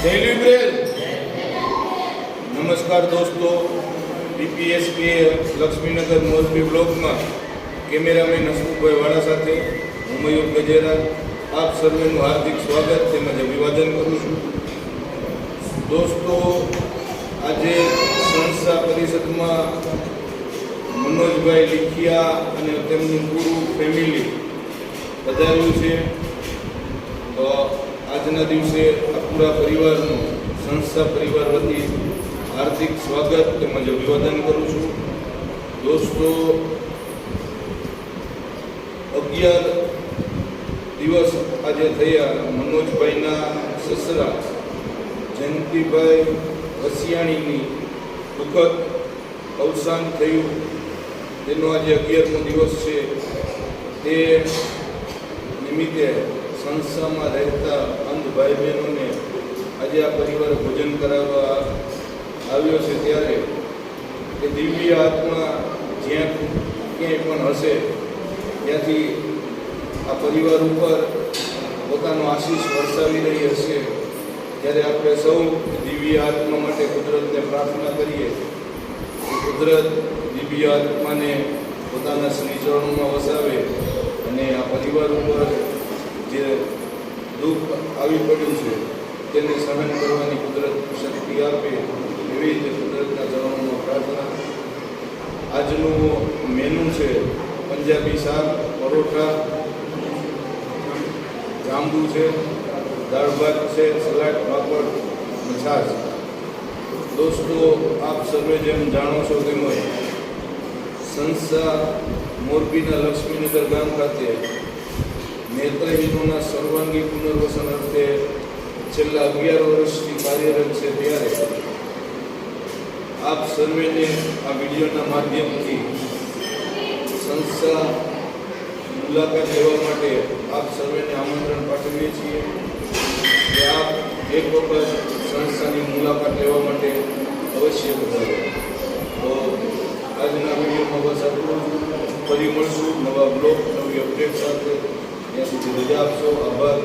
જય લિબ્રેલ નમસ્કાર દોસ્તો બીપીએસપી લક્ષ્મીનગર મોરબી બ્લોકમાં કેમેરામેન હસમુખભાઈ વાળા સાથે હું મયુર ગજેરા આપ સર્વેનું હાર્દિક સ્વાગત તેમજ અભિવાદન કરું છું. દોસ્તો, આજે સંસ્થા પરિષદમાં મનોજભાઈ લીખિયા અને તેમનું પૂરું ફેમિલી પધાર્યું છે. આજના દિવસે આ પૂરા પરિવારનું સંસ્થા પરિવાર વતી હાર્દિક સ્વાગત તેમજ અભિવાદન કરું છું. દોસ્તો, અગિયાર દિવસ આજે થયા મનોજભાઈના સસરા જયંતિભાઈ વસિયાણીની દુઃખદ અવસાન થયું. તેનો આજે અગિયારમો દિવસ છે. તે નિમિત્તે સંસ્થામાં રહેતા ભાઈ બહેનોને આજે આ પરિવાર ભોજન કરાવવા આવ્યો છે ત્યારે એ દિવ્ય આત્મા જ્યાં ક્યાંય પણ હશે, ત્યાંથી આ પરિવાર ઉપર પોતાનો આશીષ વરસાવી રહી હશે. ત્યારે આપણે સૌ દિવ્ય આત્મા માટે કુદરતને પ્રાર્થના કરીએ. કુદરત દિવ્ય આત્માને પોતાના શ્રીચરણોમાં વસાવે અને આ પરિવાર ઉપર દુઃખ આવી પડ્યું છે. તેને સહન કરવાની કુદરત શક્તિ આપે એવી રીતે કુદરતના ચરણોમાં પ્રાર્થના. આજનું મેનુ છે પંજાબી શાક, પરોઠા, જાંબુ છે, દાળ ભાત છે, સલાડ, પાપડ છાશ દોસ્તો, આપ સર્વે જેમ જાણો છો તેમ સંસ્થા મોરબીના લક્ષ્મીનગર ગામ ખાતે નેત્રહીનોના સર્વાંગી પુનર્વસન અર્થે છેલ્લા અગિયાર વર્ષથી કાર્યરત છે ત્યારે આપ સર્વેને આ વિડીયોના માધ્યમથી સંસ્થા મુલાકાત લેવા માટે આપ સર્વેને આમંત્રણ પાઠવીએ છીએ કે આપ એક વખત સંસ્થાની મુલાકાત લેવા માટે અવશ્ય બતાવો તો આજના વિડીયોમાં બસ આટલું ફરી મળશું નવા બ્લોગ, નવી અપડેટ સાથે. katika utekelezaji wa habari